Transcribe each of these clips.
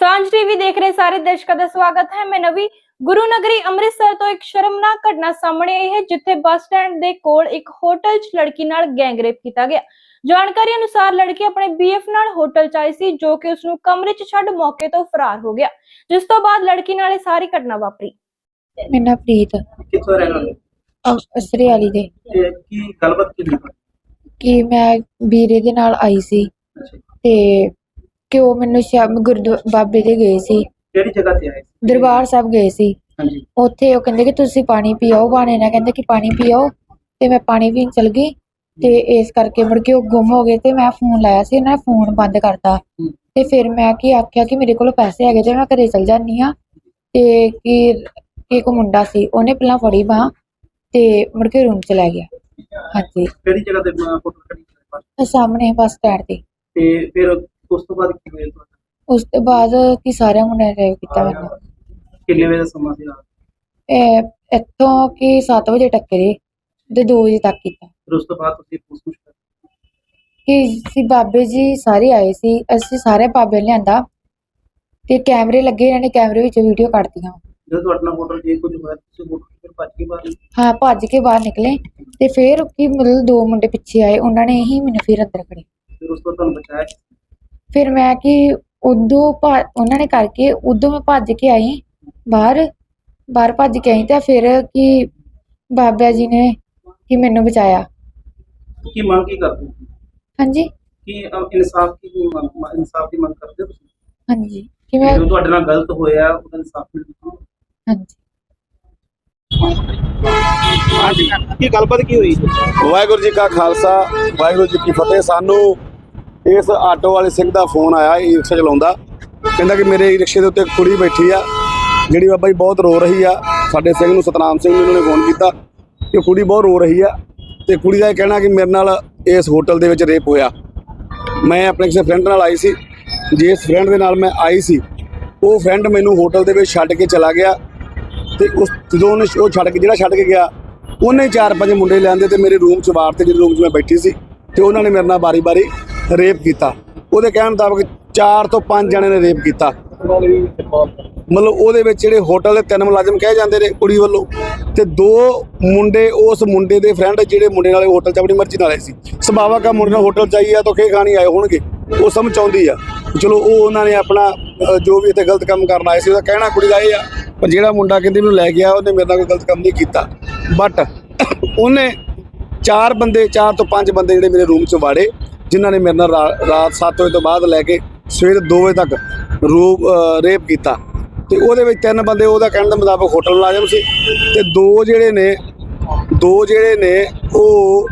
ਸਾਂਝ ਟੀਵੀ ਦੇਖ ਰਹੇ ਸਾਰੇ ਦਰਸ਼ਕਾਂ ਦਾ ਸਵਾਗਤ ਹੈ। ਮੈਂ ਨਵੀ ਗੁਰੂ ਨਗਰੀ ਅੰਮ੍ਰਿਤਸਰ ਤੋਂ ਇੱਕ ਸ਼ਰਮਨਾਕ ਘਟਨਾ ਸਾਹਮਣੇ ਆਈ ਹੈ ਜਿੱਥੇ ਬੱਸ ਸਟੈਂਡ ਦੇ ਕੋਲ ਇੱਕ ਹੋਟਲ 'ਚ ਲੜਕੀ ਨਾਲ ਗੈਂਗਰੇਪ ਕੀਤਾ ਗਿਆ। ਜਾਣਕਾਰੀ ਅਨੁਸਾਰ ਲੜਕੀ ਆਪਣੇ ਬੀਐਫ ਨਾਲ ਹੋਟਲ 'ਚ ਆਈ ਸੀ ਜੋ ਕਿ ਉਸ ਨੂੰ ਕਮਰੇ 'ਚ ਛੱਡ ਮੌਕੇ ਤੋਂ ਫਰਾਰ ਹੋ ਗਿਆ। ਜਿਸ ਤੋਂ ਬਾਅਦ ਲੜਕੀ ਨਾਲ ਇਹ ਸਾਰੀ ਘਟਨਾ ਵਾਪਰੀ। ਮੇਰਾ ਨਾਂ ਪ੍ਰੀਤ ਕਿੱਥੋਂ ਰਹਿਣ ਵਾਲੇ? ਅਸਰੇ ਵਾਲੀ ਦੇ। ਤੇ ਕੀ ਗੱਲਬਾਤ ਕੀ ਹੋਈ? ਕਿ ਮੈਂ ਵੀਰੇ ਦੇ ਨਾਲ ਆਈ ਸੀ ਤੇ ਕਿ ਉਹ ਮੈਨੂੰ ਸ਼ਾਮ ਗੁਰਦੁਆਰਾ ਬਾਬੇ ਦੇ ਗਏ ਸੀ। ਕਿਹੜੀ ਜਗ੍ਹਾ ਤੇ ਆਏ ਸੀ? ਦਰਬਾਰ ਸਾਹਿਬ ਗਏ ਸੀ। ਹਾਂਜੀ। ਉੱਥੇ ਉਹ ਕਹਿੰਦੇ ਕਿ ਤੁਸੀਂ ਪਾਣੀ ਪੀਓ ਬਾਣੇ ਨਾਲ ਕਹਿੰਦੇ ਕਿ ਪਾਣੀ ਪੀਓ। ਤੇ ਮੈਂ ਪਾਣੀ ਪੀਣ ਚਲ ਗਈ ਤੇ ਇਸ ਕਰਕੇ ਮੁੜ ਕੇ ਉਹ ਗੁੰਮ ਹੋ ਗਏ ਤੇ ਮੈਂ ਫੋਨ ਲਾਇਆ ਸੀ ਉਹਨਾਂ ਨੇ ਫੋਨ ਬੰਦ ਕਰਤਾ। ਹੂੰ। ਤੇ ਫਿਰ ਮੈਂ ਕੀ ਆਖਿਆ ਕਿ ਮੇਰੇ ਕੋਲ ਪੈਸੇ ਹੈਗੇ ਤੇ ਮੈਂ ਘਰੇ ਚਲ ਜਾਂਦੀ ਆ ਤੇ ਕਿ ਕਿ ਇੱਕ ਮੁੰਡਾ ਸੀ ਉਹਨੇ ਪਹਿਲਾਂ ਫੜੀ ਬਾਂਹ ਤੇ ਮੁੜ ਕੇ ਰੂਮ ਚ ਲੈ ਗਿਆ। ਹਾਂਜੀ। ਕਿਹੜੀ ਜਗ੍ਹਾ ਤੇ ਫੋਟੋ? ਤੇ ਸਾਹਮਣੇ ਬੱਸ ਸਟੈਂਡ ਤੇ। ਤੇ ਫਿਰ ਉਸ ਤੋਂ ਬਾਅਦ ਕੀ ਹੋਇਆ ਤੁਹਾਡਾ? ਉਸ ਤੋਂ ਬਾਅਦ ਕਿ ਸਾਰਿਆਂ ਮੁੰਡਿਆਂ ਨੇ ਕੀਤਾ ਮੈਨੂੰ। ਕਿੰਨੇ ਵਜੇ ਦਾ ਸਮਾਂ ਸੀ ਰਾਤ? ਇਹ ਇੱਥੋਂ ਕਿ 7 ਵਜੇ ਟੱਕਰੇ ਤੇ 2 ਵਜੇ ਤੱਕ ਕੀਤਾ। ਫਿਰ ਉਸ ਤੋਂ ਬਾਅਦ ਤੁਸੀਂ ਪੁੱਛ ਕਰ ਕਿ ਸੀ ਬਾਬੇ ਜੀ ਸਾਰੇ ਆਏ ਸੀ ਅਸੀਂ ਸਾਰੇ ਬਾਬੇ ਨੇ ਲਿਆਂਦਾ ਤੇ ਕੈਮਰੇ ਲੱਗੇ ਇਹਨਾਂ ਨੇ ਕੈਮਰੇ ਵਿੱਚ ਵੀਡੀਓ ਕੱਢਤੀਆਂ। ਜਦੋਂ ਤੁਹਾਡੇ ਨਾਲ ਹੋਟਲ ਜੇ ਕੁਝ ਹੋਇਆ ਤੁਸੀਂ ਹੋਟਲ ਫਿਰ ਭੱਜ ਕੇ ਬਾਹਰ ਨਿਕਲੇ। ਹਾਂ ਭੱਜ ਕੇ ਬਾਹਰ ਨਿਕਲੇ ਤੇ ਫਿਰ ਕੀ ਮਤਲਬ ਦੋ ਮੁੰਡੇ ਪਿੱਛੇ ਆਏ ਉਹਨਾਂ ਨੇ ਹੀ ਮੈਨੂੰ ਫਿਰ ਅੰਦਰ ਖੜੇ ਫਿਰ ਉਸ ਤੋਂ ਤੁਹਾਨੂੰ ਬਚਾਇਆ? ਫਿਰ ਮੈਂ ਕਿ ਉਦੋਂ ਉਹਨਾਂ ਨੇ ਕਰਕੇ ਉਦੋਂ ਮੈਂ ਭੱਜ ਕੇ ਆਈ ਬਾਹਰ ਬਾਹਰ ਭੱਜ ਕੇ ਆਈ ਤਾਂ ਫਿਰ ਕਿ ਬਾਬਾ ਜੀ ਨੇ ਕਿ ਮੈਨੂੰ ਬਚਾਇਆ। ਕੀ ਮੰਗ ਕੀ ਕਰਦੇ ਹੋ? ਹਾਂਜੀ। ਕੀ ਅਹ, ਇਨਸਾਫ ਕੀ ਮੰਗ ਇਨਸਾਫ ਦੀ ਮੰਗ ਕਰਦੇ ਹੋ ਤੁਸੀਂ? ਹਾਂਜੀ। ਕਿ ਮੈਂ ਜੋ ਤੁਹਾਡੇ ਨਾਲ ਗਲਤ ਹੋਇਆ ਉਹਦਾ ਇਨਸਾਫ ਮਿਲਣਾ ਹਾਂਜੀ। ਕੀ ਗੱਲਬਾਤ ਕੀ ਹੋਈ? ਵਾਹਿਗੁਰੂ ਜੀ ਕਾ ਖਾਲਸਾ ਵਾਹਿਗੁਰੂ ਜੀ ਕੀ ਫਤਿਹ। ਸਾਨੂੰ ਇਸ ਆਟੋ ਵਾਲੇ ਸਿੰਘ ਦਾ ਫੋਨ ਆਇਆ, ਇਹ ਰਿਕਸ਼ਾ ਚਲਾਉਂਦਾ। ਕਹਿੰਦਾ ਕਿ ਮੇਰੇ ਰਿਕਸ਼ੇ ਦੇ ਉੱਤੇ ਇੱਕ ਕੁੜੀ ਬੈਠੀ ਆ, ਜਿਹੜੀ ਬਾਬਾ ਜੀ ਬਹੁਤ ਰੋ ਰਹੀ ਆ। ਸਾਡੇ ਸਿੰਘ ਨੂੰ, ਸਤਨਾਮ ਸਿੰਘ ਨੂੰ ਇਹਨਾਂ ਨੇ ਫੋਨ ਕੀਤਾ ਕਿ ਕੁੜੀ ਬਹੁਤ ਰੋ ਰਹੀ ਆ ਤੇ ਕੁੜੀ ਦਾ ਇਹ ਕਹਿਣਾ ਕਿ ਮੇਰੇ ਨਾਲ ਇਸ ਹੋਟਲ ਦੇ ਵਿੱਚ ਰੇਪ ਹੋਇਆ। ਮੈਂ ਆਪਣੇ ਕਿਸੇ ਫਰੈਂਡ ਨਾਲ ਆਈ ਸੀ। ਜਿਸ ਫਰੈਂਡ ਦੇ ਨਾਲ ਮੈਂ ਆਈ ਸੀ, ਉਹ ਫਰੈਂਡ ਮੈਨੂੰ ਹੋਟਲ ਦੇ ਵਿੱਚ ਛੱਡ ਕੇ ਚਲਾ ਗਿਆ ਤੇ ਉਸ, ਜਦੋਂ ਉਹਨੇ ਉਹ ਛੱਡ ਕੇ, ਜਿਹੜਾ ਛੱਡ ਕੇ ਗਿਆ, ਉਹਨੇ ਚਾਰ ਪੰਜ ਮੁੰਡੇ ਲਿਆਂਦੇ ਤੇ ਮੇਰੇ ਰੂਮ 'ਚ ਵਾਰ ਤੇ ਜਿਹੜੇ ਰੂਮ 'ਚ ਮੈਂ ਬੈਠੀ ਸੀ ਤੇ ਉਹਨਾਂ ਨੇ ਮੇਰੇ ਨਾਲ ਬਾਰੀ-ਬਾਰੀ ਰੇਪ ਕੀਤਾ। ਉਹਦੇ ਕਹਿਣ ਮੁਤਾਬਕ ਚਾਰ ਤੋਂ ਪੰਜ ਜਣੇ ਨੇ ਰੇਪ ਕੀਤਾ। ਮਤਲਬ ਉਹਦੇ ਵਿੱਚ ਜਿਹੜੇ ਹੋਟਲ ਦੇ ਤਿੰਨ ਮੁਲਾਜ਼ਮ ਕਹੇ ਜਾਂਦੇ ਨੇ ਕੁੜੀ ਵੱਲੋਂ। ਤੇ ਦੋ ਮੁੰਡੇ, ਉਸ ਮੁੰਡੇ ਦੇ ਫਰੈਂਡ ਜਿਹੜੇ ਮੁੰਡੇ ਨਾਲੇ ਹੋਟਲ 'ਚ ਆਪਣੀ ਮਰਜ਼ੀ ਨਾਲ ਆਏ ਸੀ। ਸੁਭਾਵਕ ਆ, ਮੁੰਡੇ ਨਾਲ ਹੋਟਲ ਆ ਤਾਂ ਖੇ ਖਾਣੀ ਆਏ ਹੋਣਗੇ। ਉਹ ਸਮਝ ਆਉਂਦੀ ਆ। ਚਲੋ ਉਹ ਉਹਨਾਂ ਨੇ ਆਪਣਾ ਜੋ ਵੀ ਇੱਥੇ ਗਲਤ ਕੰਮ ਕਰਨ ਆਏ ਸੀ, ਉਹਦਾ ਕਹਿਣਾ ਕੁੜੀ ਦਾ ਇਹ ਆ। ਪਰ ਜਿਹੜਾ ਮੁੰਡਾ ਕਹਿੰਦੀ ਮੈਨੂੰ ਲੈ ਗਿਆ, ਉਹਨੇ ਮੇਰੇ ਨਾਲ ਕੋਈ ਗਲਤ ਕੰਮ ਨਹੀਂ ਕੀਤਾ। ਬਟ ਉਹਨੇ ਚਾਰ ਬੰਦੇ, ਚਾਰ ਤੋਂ ਪੰਜ ਬੰਦੇ ਜਿਹੜੇ ਮੇਰੇ ਰੂਮ 'ਚ ਵਾੜੇ। ਜਿਨ੍ਹਾਂ ਨੇ ਮੇਰੇ ਨਾਲ ਰਾਤ 7 ਵਜੇ ਤੋਂ ਬਾਅਦ ਲੈ ਕੇ ਸਵੇਰ 2 ਵਜੇ ਤੱਕ ਰੂਪ ਰੇਪ ਕੀਤਾ। ਤੇ ਉਹਦੇ ਵਿੱਚ ਤਿੰਨ ਬੰਦੇ ਉਹਦਾ ਕਹਿਣ ਦੇ ਮੁਤਾਬਕ ਹੋਟਲ ਮੁਲਾਜ਼ਮ ਸੀ ਤੇ ਦੋ ਜਿਹੜੇ ਨੇ, ਦੋ ਜਿਹੜੇ ਨੇ ਉਹ,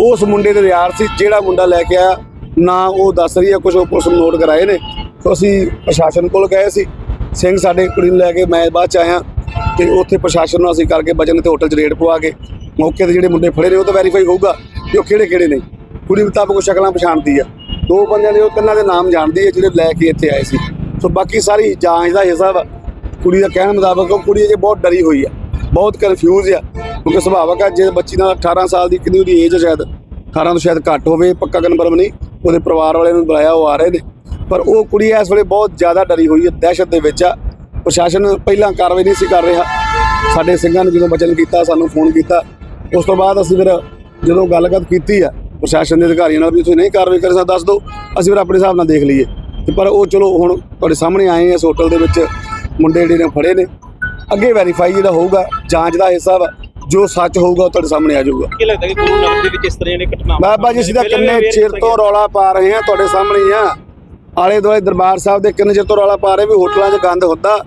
ਉਸ ਮੁੰਡੇ ਦੇ ਯਾਰ ਸੀ, ਜਿਹੜਾ ਮੁੰਡਾ ਲੈ ਕੇ ਆਇਆ। ਨਾ ਉਹ ਦੱਸ ਰਹੀ ਹੈ ਕੁਝ ਉਹ ਪੁਲਿਸ ਨੂੰ ਨੋਟ ਕਰਾਏ ਨੇ। ਤੇ ਅਸੀਂ ਪ੍ਰਸ਼ਾਸਨ ਕੋਲ ਗਏ ਸੀ। ਸਿੰਘ ਸਾਡੇ ਕੁੜੀ ਨੂੰ ਲੈ ਕੇ ਮੈਂ ਬਾਅਦ ਚ ਆਇਆ ਤੇ ਉੱਥੇ ਪ੍ਰਸ਼ਾਸਨ ਨੂੰ ਅਸੀਂ ਕਰਕੇ ਬਚਨ ਤੇ ਹੋਟਲ 'ਚ ਰੇਡ ਪਵਾ ਕੇ ਮੌਕੇ ਤੇ ਜਿਹੜੇ ਮੁੰਡੇ ਫੜੇ ਨੇ ਉਹ ਤਾਂ ਵੈਰੀਫਾਈ ਹੋਊਗਾ ਕਿ ਉਹ ਕਿਹੜੇ ਕਿਹੜੇ ਨੇ। ਕੁੜੀ ਮੁਤਾਬਕ ਉਹ ਸ਼ਕਲਾਂ ਪਛਾਣਦੀ ਆ। ਦੋ ਬੰਦਿਆਂ ਦੇ ਉਹ ਤਿੰਨਾਂ ਦੇ ਨਾਮ ਜਾਣਦੀ ਹੈ ਜਿਹੜੇ ਲੈ ਕੇ ਇੱਥੇ ਆਏ ਸੀ। ਸੋ ਬਾਕੀ ਸਾਰੀ ਜਾਂਚ ਦਾ ਹਿੱਸਾ ਵਾ ਕੁੜੀ ਦਾ ਕਹਿਣ ਮੁਤਾਬਕ ਉਹ ਕੁੜੀ ਅਜੇ ਬਹੁਤ ਡਰੀ ਹੋਈ ਆ। ਬਹੁਤ ਕਨਫਿਊਜ਼ ਆ। ਕਿਉਂਕਿ ਸੁਭਾਵਕ ਆ ਜੇ ਬੱਚੀ ਨਾਲ 18 ਸਾਲ ਦੀ ਕਿੰਨੀ ਉਹਦੀ ਏਜ ਸ਼ਾਇਦ 18 ਤੋਂ ਸ਼ਾਇਦ ਘੱਟ ਹੋਵੇ, ਪੱਕਾ ਕਨਫਰਮ ਨਹੀਂ, ਉਹਦੇ ਪਰਿਵਾਰ ਵਾਲਿਆਂ ਨੂੰ ਬੁਲਾਇਆ, ਉਹ ਆ ਰਹੇ ਨੇ। ਪਰ ਉਹ ਕੁੜੀ ਇਸ ਵੇਲੇ ਬਹੁਤ ਜ਼ਿਆਦਾ ਡਰੀ ਹੋਈ ਹੈ ਦਹਿਸ਼ਤ ਦੇ ਵਿੱਚ ਆ। ਪ੍ਰਸ਼ਾਸਨ ਪਹਿਲਾਂ ਕਾਰਵਾਈ ਨਹੀਂ ਸੀ ਕਰ ਰਿਹਾ। ਸਾਡੇ ਸਿੰਘਾਂ ਨੇ ਜਦੋਂ ਬਚਨ ਕੀਤਾ, ਸਾਨੂੰ ਫੋਨ ਕੀਤਾ। ਉਸ ਤੋਂ ਬਾਅਦ ਅਸੀਂ ਫਿਰ ਜਦੋਂ ਗੱਲਬਾਤ ਕੀਤੀ ਆ ਪ੍ਰਸ਼ਾਸਨ ਦੇ ਅਧਿਕਾਰੀਆਂ ਨਾਲ ਵੀ ਤੁਸੀਂ ਨਹੀਂ ਕਾਰਵਾਈ ਕਰ ਸਕਦੇ ਦੱਸ ਦਿਓ। ਅਸੀਂ ਫਿਰ ਆਪਣੇ ਹਿਸਾਬ ਨਾਲ ਦੇਖ ਲਈਏ। ਤੇ ਪਰ ਉਹ ਚਲੋ ਹੁਣ ਤੁਹਾਡੇ ਸਾਹਮਣੇ ਆਏ ਆ ਇਸ ਹੋਟਲ ਦੇ ਵਿੱਚ। ਮੁੰਡੇ ਜਿਹੜੇ ਨੇ ਫੜੇ ਨੇ। ਅੱਗੇ ਵੈਰੀਫਾਈ ਜਿਹੜਾ ਹੋਊਗਾ ਜਾਂਚ ਦਾ ਹਿੱਸਾ ਵਾ। ਜੋ ਸੱਚ ਹੋਊਗਾ ਉਹ ਤੁਹਾਡੇ ਸਾਹਮਣੇ ਆ ਜਾਊਗਾ। ਕੀ ਲੱਗਦਾ ਕਿ ਗੁਰੂ ਨਗਰ ਦੇ ਵਿੱਚ ਇਸ ਤਰ੍ਹਾਂ ਦੀਆਂ ਘਟਨਾਵਾਂ? ਬਾਬਾ ਜੀ ਤਾਂ ਕਿੰਨੇ ਚਿਰ ਤੋਂ ਰੌਲਾ ਪਾ ਰਹੇ ਹਾਂ ਤੁਹਾਡੇ ਸਾਹਮਣੇ ਆ। ਆਲੇ ਦੁਆਲੇ ਦਰਬਾਰ ਸਾਹਿਬ ਦੇ ਕਿੰਨੇ ਚਿਰ ਤੋਂ ਰੌਲਾ ਪਾ ਰਹੇ ਵੀ ਹੋਟਲਾਂ 'ਚ ਗੰਦ ਹੁੰਦਾ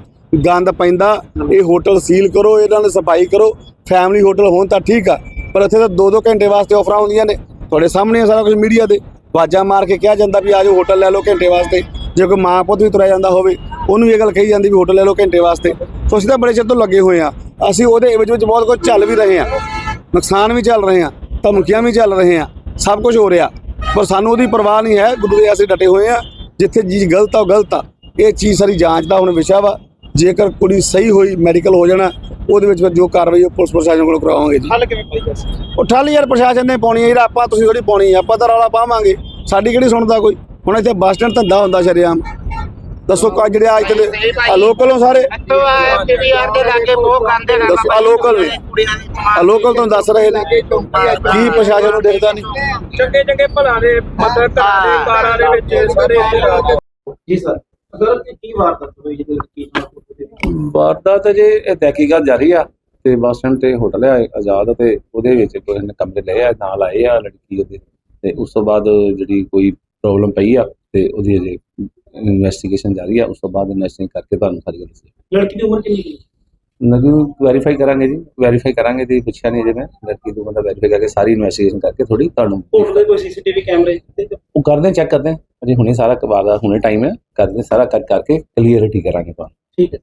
ਗੰਦ ਪੈਂਦਾ। ਇਹ ਹੋਟਲ ਸੀਲ ਕਰੋ ਇਹਨਾਂ ਦੀ ਸਫ਼ਾਈ ਕਰੋ। ਫੈਮਿਲੀ ਹੋਟਲ ਹੋਣ ਤਾਂ ਠੀਕ ਆ ਪਰ ਇੱਥੇ ਤਾਂ 2-2 ਘੰਟੇ ਵਾਸਤੇ ਆਫਰਾਂ ਹੁੰਦੀਆਂ ਨੇ। ਤੁਹਾਡੇ ਸਾਹਮਣੇ ਆ ਸਾਰਾ ਕੁਝ ਮੀਡੀਆ ਦੇ ਵਾਜਾਂ ਮਾਰ ਕੇ ਕਿਹਾ ਜਾਂਦਾ ਵੀ ਆਜੋ ਹੋਟਲ ਲੈ ਲਓ ਘੰਟੇ ਵਾਸਤੇ। ਜੇ ਕੋਈ ਮਾਂ ਪੁੱਤ ਵੀ ਤੁਰਿਆ ਜਾਂਦਾ ਹੋਵੇ, ਉਹਨੂੰ ਵੀ ਇਹ ਗੱਲ ਕਹੀ ਜਾਂਦੀ ਵੀ ਹੋਟਲ ਲੈ ਲਓ ਘੰਟੇ ਵਾਸਤੇ। ਸੋ ਅਸੀਂ ਤਾਂ ਬੜੇ ਚਿਰ ਤੋਂ ਲੱਗੇ ਹੋਏ ਆ। ਅਸੀਂ ਉਹਦੇ ਵਿੱਚ ਵਿੱਚ ਬਹੁਤ ਕੁਝ ਚੱਲ ਵੀ ਰਹੇ ਆ। ਨੁਕਸਾਨ ਵੀ ਚੱਲ ਰਹੇ ਆ, ਧਮਕੀਆਂ ਵੀ ਚੱਲ ਰਹੇ ਆ। ਸਭ ਕੁਝ ਹੋ ਰਿਹਾ। ਪਰ ਸਾਨੂੰ ਉਹਦੀ ਪਰਵਾਹ ਨਹੀਂ ਹੈ, ਗੁਰੂ ਦੇ ਅਸੀਂ ਡਟੇ ਹੋਏ ਆ। ਜਿੱਥੇ ਚੀਜ਼ ਗਲਤ ਆ, ਉਹ ਗਲਤ ਆ। ਇਹ ਚੀਜ਼ ਸਾਰੀ ਜਾਂਚ ਦਾ ਹੁਣ ਵਿਸ਼ਾ ਵਾ। ਜੇਕਰ ਕੁੜੀ ਸਹੀ ਹੋਈ ਮੈਡੀਕਲ ਹੋ ਜਾਣਾ ਉਹਦੇ ਵਿੱਚ ਫਿਰ ਜੋ ਕਾਰਵਾਈ ਉਹ ਪੁਲਿਸ ਪ੍ਰਸ਼ਾਸਨ ਕੋਲ ਕਰਾਵਾਂਗੇ ਜੀ। ਹੱਲ ਕਿਵੇਂ ਪਾਈ ਜਾ ਸਕਦਾ? ਉਹ ਠੱਲ ਯਾਰ ਪ੍ਰਸ਼ਾਸਨ ਨੇ ਪਾਉਣੀ ਹੈ ਜਿਹੜਾ ਆਪਾਂ ਤੁਸੀਂ ਥੋੜੀ ਪਾਉਣੀ ਹੈ ਆਪਾਂ ਤਾਂ ਰੌਲਾ ਪਾਵਾਂਗੇ। ਸਾਡੀ ਕਿਹੜੀ ਸੁਣਦਾ ਕੋਈ? ਹੁਣ ਇੱਥੇ ਬੱਸ ਸਟੈਂਡ ਧੰਦਾ ਹੁੰਦਾ ਸ਼ਰੇਆਮ। ਦੱਸੋ ਕਾ ਜਿਹੜੇ ਆ ਇੱਥੇ ਦੇ ਆ ਲੋਕਲ ਹੋ ਸਾਰੇ? ਪੀਵੀਆਰ ਦੇ ਲਾਗੇ ਬਹੁਤ ਗੰਦੇ ਦੱਸੋ ਆ ਲੋਕਲ ਨੇ? ਆ ਲੋਕਲ ਤੁਹਾਨੂੰ ਦੱਸ ਰਹੇ ਨੇ। ਕੀ ਪ੍ਰਸ਼ਾਸਨ ਨੂੰ ਦੇਖਦਾ ਨਹੀਂ? ਚੰਗੇ ਚੰਗੇ ਭਲਾ ਦੇ ਮਤਲਬ ਘਰਾਂ ਦੇ ਕਾਰਾਂ ਦੇ ਵਿੱਚ ਸਾਰੇ ਜੀ ਸਰ ਅਗਰ ਕੀ ਵਾਰਦਾਤ ਹੋਈ ਜਿਹਦੇ ਲੜਕੀ ਨਾਲ ਵਾਰਦਾਤ ਜੇ ਇਹ ਤਹਿਕੀਕਾਤ ਜਾਰੀ ਆ ਤੇ ਬੱਸ ਸਟੈਂਡ ਤੇ ਹੋਟਲ ਹੈ ਆਜ਼ਾਦ ਤੇ ਉਹਦੇ ਵਿੱਚ ਕੋਈ ਨੇ ਕਮਰੇ ਲਏ ਆ ਨਾਲ ਆਏ ਆ ਲੜਕੀ ਉਹਦੇ ਤੇ ਉਸ ਤੋਂ ਬਾਅਦ ਜਿਹੜੀ ਕੋਈ ਪ੍ਰੋਬਲਮ ਪਈ ਆ ਤੇ ਉਹਦੀ ਅਜੇ ਇਨਵੈਸਟੀਗੇਸ਼ਨ ਜਾਰੀ ਆ ਉਸ ਤੋਂ ਬਾਅਦ ਇਨਵੈਸਟਿਗੇਸ਼ਨ ਕਰਕੇ ਤੁਹਾਨੂੰ ਸਾਰੀ ਗੱਲ ਦੱਸਾਂਗੇ ਲੜਕੀ ਦੀ ਉਮਰ ਕਿੰਨੀ ਹੈ? ਨਗੀ ਵੈਰੀਫਾਈ ਕਰਾਂਗੇ ਜੀ ਵੈਰੀਫਾਈ ਕਰਾਂਗੇ ਜੀ ਪੁੱਛਿਆ ਨਹੀਂ ਜੇ ਮੈਂ ਲੜਕੀ ਤੋਂ ਬੰਦਾ ਵੈਰੀਫਾਈ ਕਰਕੇ ਸਾਰੀ ਇਨਵੈਸਟੀਗੇਸ਼ਨ ਕਰਕੇ ਥੋੜੀ ਤੁਹਾਨੂੰ ਹੋਟਲ ਦੇ ਕੋਈ ਸੀਸੀਟੀਵੀ ਕੈਮਰੇ ਤੇ ਉਹ ਕਰਦੇ ਚੈੱਕ ਕਰਦੇ। ਅਜੇ ਹੁਣੇ ਸਾਰਾ ਕਬਾਰ ਦਾ ਹੁਣੇ ਟਾਈਮ ਹੈ ਕਰਦੇ ਸਾਰਾ ਕਰ ਕਰਕੇ ਕਲੀਅਰਿਟੀ ਕਰਾਂਗੇ ਤੁਹਾਨੂੰ। ਠੀਕ ਹੈ।